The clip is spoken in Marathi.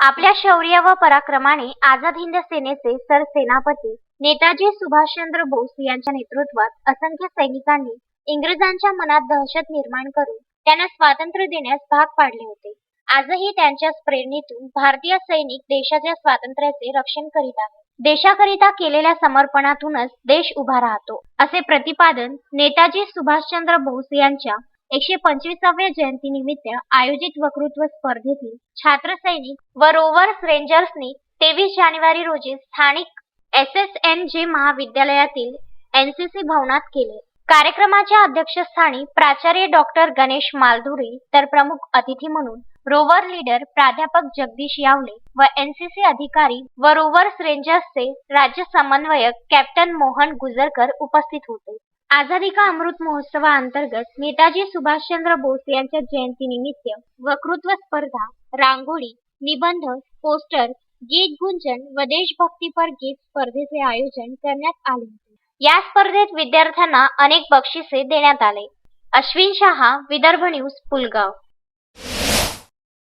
आपल्या शौर्य व पराक्रमाने आझाद हिंद सेनेचे सरसेनापती नेताजी सुभाषचंद्र बोस यांच्या नेतृत्वात असंख्य सैनिकांनी इंग्रजांच्या मनात दहशत निर्माण करून त्यांना स्वातंत्र्य देण्यास भाग पाडले होते. आजही त्यांच्याच प्रेरणेतून भारतीय सैनिक देशाच्या स्वातंत्र्याचे रक्षण करीत आहेत. देशाकरिता केलेल्या समर्पणातूनच देश उभा राहतो असे प्रतिपादन नेताजी सुभाषचंद्र बोस यांच्या एकशे पंचवीसाव्या जयंती निमित्त आयोजित वक्तृत्व स्पर्धेतील छात्र सैनिक व रोवर्स रेंजर्सनी तेवीस जानेवारी रोजी स्थानिक एस एस एन जे महाविद्यालयातील एनसीसी भवनात केले. कार्यक्रमाच्या अध्यक्षस्थानी प्राचार्य डॉक्टर गणेश मालधुरी तर प्रमुख अतिथी म्हणून रोवर लीडर प्राध्यापक जगदीश यावले व एनसीसी अधिकारी व रोवर्स रेंजर्सचे राज्य समन्वयक कॅप्टन मोहन गुजरकर उपस्थित होते. आझादी का अमृत महोत्सवाअंतर्गत नेताजी सुभाषचंद्र बोस यांच्या जयंतीनिमित्त वक्तृत्व स्पर्धा रांगोळी निबंध पोस्टर गीत गुंजन व देशभक्तीपर गीत स्पर्धेचे आयोजन करण्यात आले. होते या स्पर्धेत विद्यार्थ्यांना अनेक बक्षिसे देण्यात आले. अश्विन शहा विदर्भ न्यूज पुलगाव.